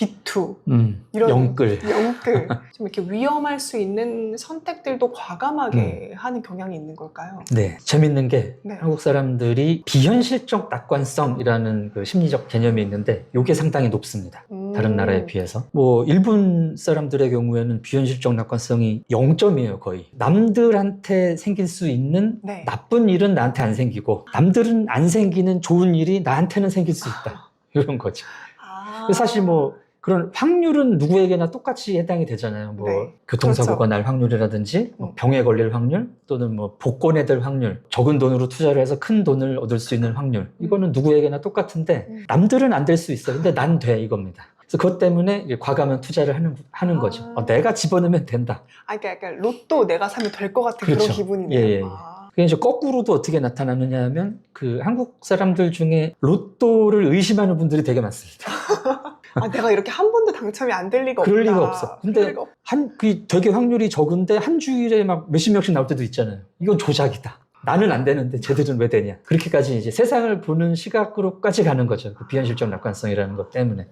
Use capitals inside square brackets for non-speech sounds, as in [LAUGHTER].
비투 음, 이런 영끌. 영끌 [LAUGHS] 좀 이렇게 위험할 수 있는 선택들도 음. 과감하게 하는 경향이 있는 걸까요? 네, 재밌는 게 네. 한국 사람들이 비현실적 낙관성이라는 그 심리적 개념이 있는데 이게 상당히 높습니다. 다른 음. 나라에 비해서. 뭐 일본 사람들의 경우에는 비현실적 낙관성이 0점이에요, 거의. 남들한테 생길 수 있는 네. 나쁜 일은 나한테 안 생기고 남들은 안 생기는 좋은 일이 나한테는 생길 수 있다. 이런 거죠. 아. 사실 뭐 그런 확률은 누구에게나 똑같이 해당이 되잖아요. 뭐 네. 교통사고가 날 확률이라든지 뭐 음. 병에 걸릴 확률 또는 뭐 복권에 될 확률, 적은 돈으로 투자를 해서 큰 돈을 얻을 수 있는 확률. 이거는 누구에게나 똑같은데 음. 남들은 안 될 수 있어. 근데 난 돼 이겁니다. 그래서 그것 때문에 과감한 투자를 하는 하는 아. 거죠. 어, 내가 집어넣으면 된다. 아, 그러니까 약간 로또 내가 사면 될 것 같은 그렇죠. 그런 기분이네요. 예, 예, 예. 아. 그게 이제 거꾸로도 어떻게 나타나느냐 하면 그 한국 사람들 중에 로또를 의심하는 분들이 되게 많습니다. [LAUGHS] 아, 내가 이렇게 한 번도 당첨이 안 될 리가 없다. 그럴 리가 없어. 근데 리가 없- 한, 그 되게 확률이 적은데 한 주일에 막 몇십 명씩 나올 때도 있잖아요. 이건 조작이다. 나는 안 되는데 쟤들은 왜 되냐. 그렇게까지 이제 세상을 보는 시각으로까지 가는 거죠. 그 비현실적 낙관성이라는 것 때문에.